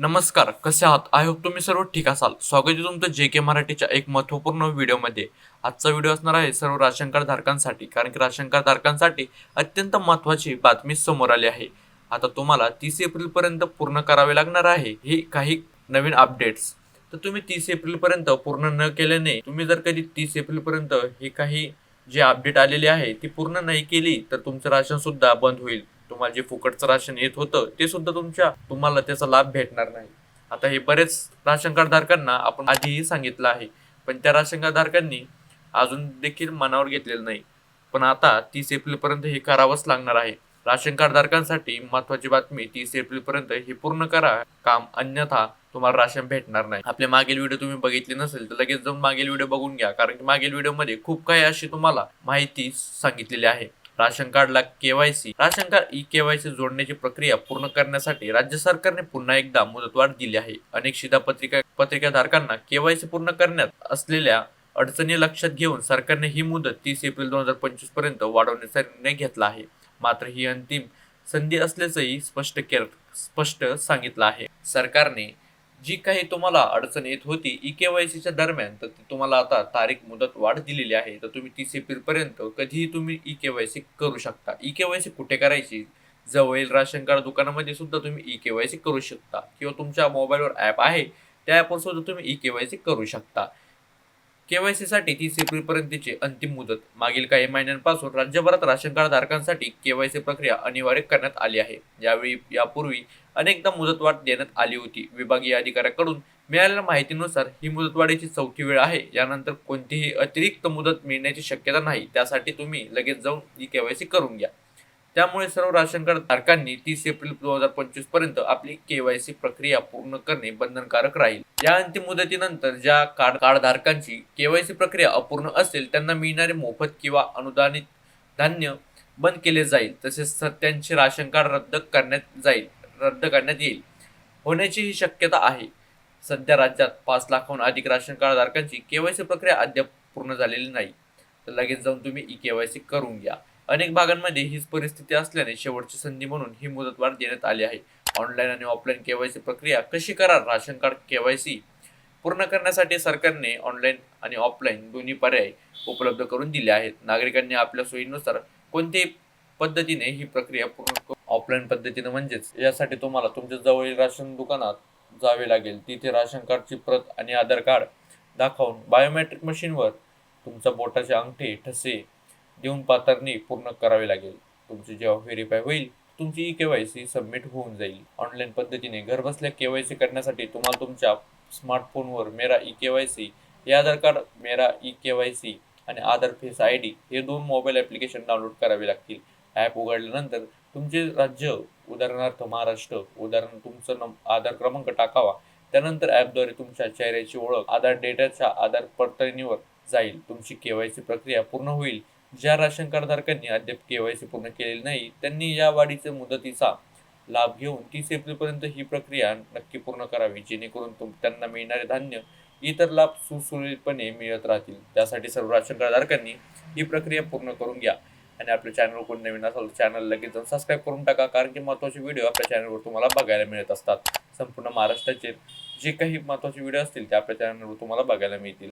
नमस्कार कसे आहात? आय होप तुम्ही सर्व ठीक असाल. स्वागत आहे तुमचं जे के मराठीच्या एक महत्त्वपूर्ण व्हिडिओमध्ये. आजचा व्हिडिओ असणार आहे सर्व राशन कार्ड धारकांसाठी कारण की राशन कार्ड धारकांसाठी अत्यंत महत्त्वाची बातमी समोर आली आहे. आता तुम्हाला तीस एप्रिलपर्यंत पूर्ण करावे लागणार आहे हे काही नवीन अपडेट्स तर तुम्ही तीस एप्रिलपर्यंत पूर्ण न केल्याने तुम्ही जर कधी तीस एप्रिलपर्यंत हे काही जे अपडेट आलेली आहे ती पूर्ण नाही केली तर तुमचं राशन सुद्धा बंद होईल. तुम्हाला जे फुकटचं राशन येत होतं ते सुद्धा तुमच्या तुम्हाला त्याचा लाभ भेटणार नाही. आता हे बरेच राशन कार्डधारकांना आपण आधीही सांगितलं आहे पण त्या राशन कार्डधारकांनी अजून देखील मनावर घेतलेलं नाही. पण आता तीस एप्रिलपर्यंत हे करावंच लागणार आहे. राशन कार्डधारकांसाठी महत्वाची बातमी तीस एप्रिलपर्यंत हे पूर्ण करा काम अन्यथा तुम्हाला राशन भेटणार नाही. आपले मागील व्हिडिओ तुम्ही बघितले नसेल तर लगेच जाऊन मागील व्हिडिओ बघून घ्या कारण की मागील व्हिडिओमध्ये खूप काही अशी तुम्हाला माहिती सांगितलेली आहे. राशन कार्डला KYC ration card e KYC जोडण्याची प्रक्रिया पूर्ण करण्यासाठी राज्य सरकारने पुन्हा एकदा मुदतवाढ दिली आहे. अनेक शिधापत्रिका पत्रिकाधारकांना केवायसी पूर्ण करण्यात असलेल्या अडचणी लक्षात घेऊन सरकारने ही मुदत तीस एप्रिल दोन हजार पंचवीसपर्यंत वाढवण्याचा निर्णय घेतला आहे. मात्र ही अंतिम संधी असल्याचंही स्पष्ट केलं स्पष्ट सांगितलं आहे. सरकारने जी काही तुम्हाला अडचण येत होती ई के वाय सीच्या दरम्यान तर ती तुम्हाला आता तारीख मुदत वाढ दिलेली आहे. तर तुम्ही तीस एप्रिलपर्यंत कधीही तुम्ही ई के वाय सी करू शकता. ई के वाय सी कुठे करायची? जवळील राशन कार्ड दुकानामध्ये सुद्धा तुम्ही ई के वाय सी करू शकता. किंवा तुमच्या मोबाईलवर ॲप आहे त्या ॲपवर सुद्धा तुम्ही ई के वाय सी करू शकता. के वाय सीसाठी तीस एप्रिलपर्यंतची अंतिम मुदत. मागील काही महिन्यांपासून राज्यभरात राशन कार्ड धारकांसाठी केवायसी प्रक्रिया अनिवार्य करण्यात आली आहे. यावेळी यापूर्वी अनेकदा मुदतवाढ देण्यात आली होती. विभागीय अधिकाऱ्याकडून मिळालेल्या माहितीनुसार ही मुदतवाढीची चौथी वेळ आहे. यानंतर कोणतीही अतिरिक्त मुदत मिळण्याची शक्यता नाही. त्यासाठी तुम्ही लगेच जाऊन ही केवायसी करून घ्या. त्यामुळे सर्व राशन कार्ड धारकांनी तीस एप्रिल दोन हजार पंचवीसपर्यंत आपली केवायसी प्रक्रिया पूर्ण करणे बंधनकारक राहील. या अंतिम मुदतीनंतर ज्या कार्ड कार्ड धारकांची केवायसी प्रक्रिया अपूर्ण असेल त्यांना मिळणारे मोफत किंवा अनुदानित धान्य बंद केले जाईल. तसेच स- त्यांचे राशन कार्ड रद्द करण्यात जाईल. रद्द करण्यात येईल. होण्याचीही शक्यता आहे. सध्या राज्यात पाच लाखाहून अधिक राशन कार्ड धारकांची केवायसी प्रक्रिया अद्याप पूर्ण झालेली नाही. तर लगेच जाऊन तुम्ही ई केवायसी करून घ्या. अनेक भागांमध्ये हीच परिस्थिती असल्याने शेवटची संधी म्हणून ही मुदतवाढ देण्यात आली आहे. ऑनलाईन आणि ऑफलाईन केवायसी प्रक्रिया कशी करा राशन कार्ड केवायसी पूर्ण करण्यासाठी सरकारने ऑनलाईन आणि ऑफलाईन दोन्ही पर्याय उपलब्ध करून दिले आहेत. नागरिकांनी आपल्या सोयीनुसार कोणत्याही पद्धतीने ही प्रक्रिया पूर्ण ऑफलाईन पद्धतीने म्हणजेच यासाठी तुम्हाला तुमच्या जवळील राशन दुकानात जावे लागेल. तिथे राशन कार्डची प्रत आणि आधार कार्ड दाखवून बायोमेट्रिक मशीनवर तुमच्या बोटाचे अंगठे ठसे देऊन पातळणी पूर्ण करावी लागेल. तुमची जेव्हा व्हेरीफाय होईल तुमची ई केवायसी सबमिट होऊन जाईल. ऑनलाईन पद्धतीने घरबसल्या केवायसी करण्यासाठी तुम्हाला तुमच्या स्मार्टफोनवर मेरा ई केवायसी हे आधार कार्ड मेरा ई केवायसी आणि आधार फेस आय डी हे दोन मोबाईल ॲप्लिकेशन डाउनलोड करावे लागतील. ॲप उघडल्यानंतर तुमचे राज्य उदाहरणार्थ महाराष्ट्र उदाहरण तुमचं नम आधार क्रमांक टाकावा. त्यानंतर ॲपद्वारे तुमच्या चेहऱ्याची ओळख आधार डेटाच्या आधार पडताळणीवर जाईल. तुमची केवायसी प्रक्रिया पूर्ण होईल. ज्या राशन कार्डधारकांनी अद्याप के अद्याप केवायसी पूर्ण केलेली नाही त्यांनी या वाढीच्या मुदतीचा लाभ घेऊन तीस एप्रिलपर्यंत ही प्रक्रिया नक्की पूर्ण करावी जेणेकरून तुम त्यांना मिळणारे धान्य इतर लाभ सुसुरळीतपणे मिळत राहतील. त्यासाठी सर्व राशन कार्डधारकांनी ही प्रक्रिया पूर्ण करून घ्या. आणि आपल्या चॅनल कोण नवीन असेल तर चॅनल लगेच जाऊन सबस्क्राईब करून टाका. कारण की महत्त्वाचे व्हिडिओ आपल्या चॅनलवर तुम्हाला बघायला मिळत असतात. संपूर्ण महाराष्ट्राचे जे काही महत्त्वाचे व्हिडिओ असतील ते आपल्या चॅनलवर तुम्हाला बघायला मिळतील.